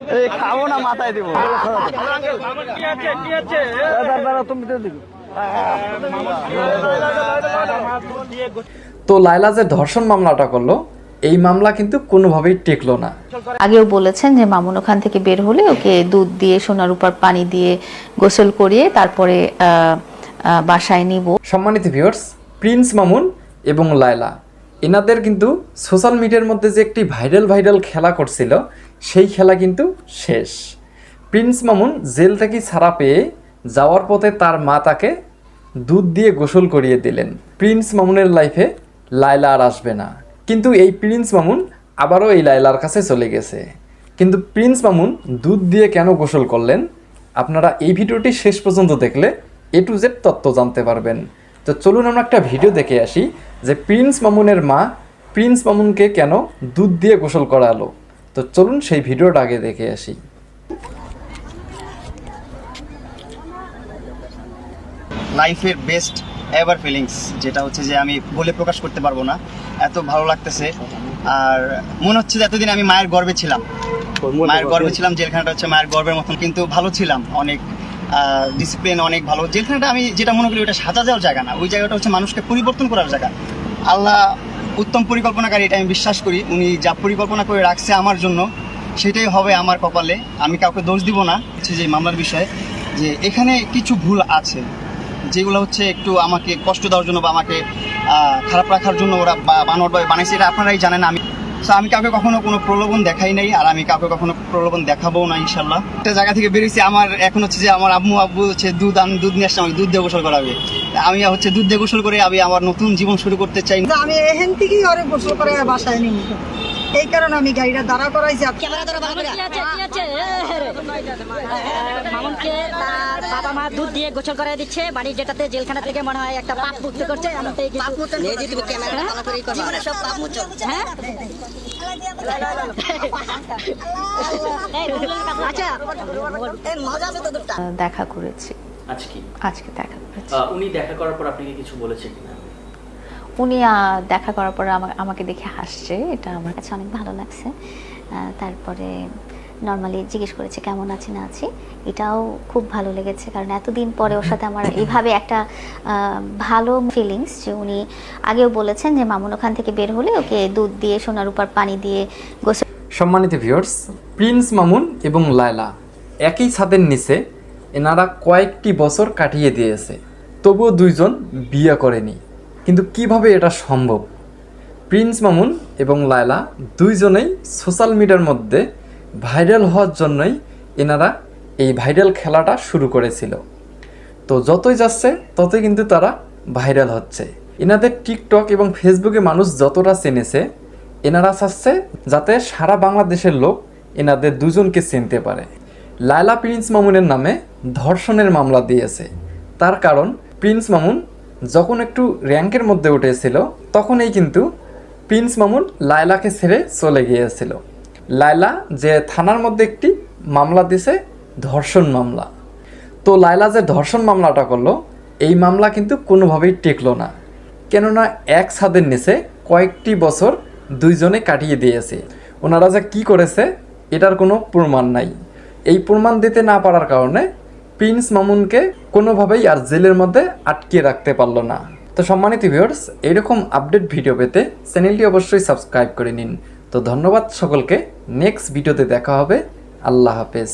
এই খাব না মাথায় দিব। তুমি তো লাইলা যে ধর্ষণ মামলাটা করল এই মামলা কিন্তু কোনোভাবেই টেকলো না। আগেও বলেছেন যে মামুন ওখান থেকে বের হলে ওকে দুধ দিয়ে সোনার উপর পানি দিয়ে গোসল করিয়ে তারপরে বাসায় নিব। সম্মানিত ভিউয়ার্স প্রিন্স মামুন এবং লায়লা এনাদের কিন্তু সোশ্যাল মিডিয়ার মধ্যে যে একটি ভাইরাল ভাইরাল খেলা করছিল সেই খেলা কিন্তু শেষ। প্রিন্স মামুন জেল থেকে ছাড়া পেয়ে যাওয়ার পথে তার মা তাকে দুধ দিয়ে গোসল করিয়ে দিলেন। প্রিন্স মামুনের লাইফে লায়লা আর আসবে না। কিন্তু এই প্রিন্স মামুন আবারও এই লায়লার কাছে চলে গেছে। কিন্তু প্রিন্স মামুন দুধ দিয়ে কেন গোসল করলেন? আপনারা এই ভিডিওটি শেষ পর্যন্ত দেখলে এ টু জেড তত্ত্ব জানতে পারবেন। তো চলুন আমরা একটা ভিডিও দেখে আসি যে প্রিন্স মামুনের মা প্রিন্স মামুনকে কেন দুধ দিয়ে গোসল করালো। তো চলুন সেই ভিডিওটা আগে দেখে আসি। লাইফের বেস্ট এভার ফিলিংস যেটা হচ্ছে যে আমি বলে প্রকাশ করতে পারব না। এত ভালো লাগতেছে। আর মনে হচ্ছে যে এতদিন আমি মায়ের গর্বে ছিলাম। মায়ের গর্বে? ছিলাম জেলখানাটা হচ্ছে মায়ের গর্বের মতন কিন্তু ভালো ছিলাম। অনেক ডিসিপ্লিন অনেক ভালো। জেলখানাটা আমি যেটা মনে করি ওটা সাজা দেওয়ার জায়গা না। ওই জায়গাটা হচ্ছে মানুষকে পরিবর্তন করার জায়গা। আল্লাহ উত্তম পরিকল্পনাকারী এটা আমি বিশ্বাস করি। উনি যা পরিকল্পনা করে রাখছে আমার জন্য, সেটাই হবে আমার কপালে। আমি কাউকে দোষ দিব না, হচ্ছে যে মামলার বিষয়ে, যে এখানে কিছু ভুল আছে, যেগুলো হচ্ছে একটু আমাকে কষ্ট দেওয়ার জন্য বা আমাকে খারাপ রাখার জন্য ওরা বা- বানোয়ারভাবে বানাইছে, এটা আপনারাই জানেন, আমি So, আমি কাউকে কখনো কোনো প্রলোভন দেখাই নাই আর আমি কাউকে কখনো প্রলোভন দেখাবো না ইনশাল্লাহ একটা জায়গা থেকে বেরিয়েছি আমার এখন হচ্ছে যে আমার আব্বু আব্বু হচ্ছে দুধ আমি দুধ নিয়ে আসছে আমাকে দুধ দিয়ে গোসল করাবে। আমি হচ্ছে দুধ দিয়ে গোসল করে আমি আমার নতুন জীবন শুরু করতে চাই। আমি এখান থেকেই অনেক গোসল করে বাসায় নিয়ে। এই কারণে আমি গাড়িটা দাঁড়া করাইছি। আর কি আছে কি আছে? মামুনকে তার বাবা মা দুধ দিয়ে গোসল করে দিচ্ছে। বাড়ি যেটাতে জেলখানা থেকে মনে হয় একটা পাপ মুক্ত করছে হ্যাঁ? কাছে- আচ্ছা দেখা করেছি। আজকে? আজকে দেখা করেছি। উনি দেখা করার পর আপনাকে কিছু বলেছে কিনা? উনি দেখা করার পরে আমা- আমাকে দেখে হাসছে। এটা আমার কাছে অনেক ভালো লাগছে। তারপরে নর্মালি জিজ্ঞেস করেছে, কেমন আছি না আছি। এটাও খুব ভালো লেগেছে, কারণ এতদিন পরে ওর সাথে আমার এইভাবে একটা ভালো ফিলিংস যে উনি আগেও বলেছেন যে, মামুন ওখান থেকে বের হলে ওকে দুধ দিয়ে, সোনার উপর পানি দিয়ে গোসল সম্মানিত ভিউয়ার্স প্রিন্স মামুন এবং লায়লা একই ছাদের নিচে এনারা কয়েকটি বছর কাটিয়ে দিয়েছে। তবুও দুইজন বিয়ে করেনি। কিন্তু কীভাবে এটা সম্ভব? প্রিন্স মামুন এবং লায়লা দুইজনেই সোশ্যাল মিডিয়ার মধ্যে ভাইরাল হওয়ার জন্যই এনারা এই ভাইরাল খেলাটা শুরু করেছিল। তো যতই যাচ্ছে, ততই কিন্তু তারা ভাইরাল হচ্ছে। এনাদের টিকটক এবং ফেসবুকে মানুষ যতটা চেনেছে, এনারা চাচ্ছে যাতে সারা বাংলাদেশের লোক এনাদের দুজনকে চিনতে পারে। লায়লা প্রিন্স মামুনের নামে ধর্ষণের মামলা দিয়েছে। তার কারণ, প্রিন্স মামুন যখন একটু র্যাঙ্কের মধ্যে উঠেছিল, তখনই কিন্তু প্রিন্স মামুন লায়লাকে ছেড়ে চলে গিয়েছিল। লায়লা যে থানার মধ্যে একটি মামলা দিছে, ধর্ষণ মামলা। তো লায়লা যে ধর্ষণ মামলাটা করল, এই মামলা কিন্তু কোনোভাবেই টেকলো না। কেননা এক ছাদের নিচে কয়েকটি বছর দুইজনে কাটিয়ে দিয়েছে। ওনারা যে কী করেছে, এটার কোনো প্রমাণ নাই। এই প্রমাণ দিতে না পারার কারণে প্রিন্স মামুনকে কোনোভাবেই আর জেলের মধ্যে আটকিয়ে রাখতে পারল না। তো সম্মানিত ভিউয়ার্স এরকম আপডেট ভিডিও পেতে চ্যানেলটি অবশ্যই সাবস্ক্রাইব করে নিন। তো ধন্যবাদ সকলকে নেক্সট ভিডিওতে দেখা হবে। আল্লাহ হাফেজ।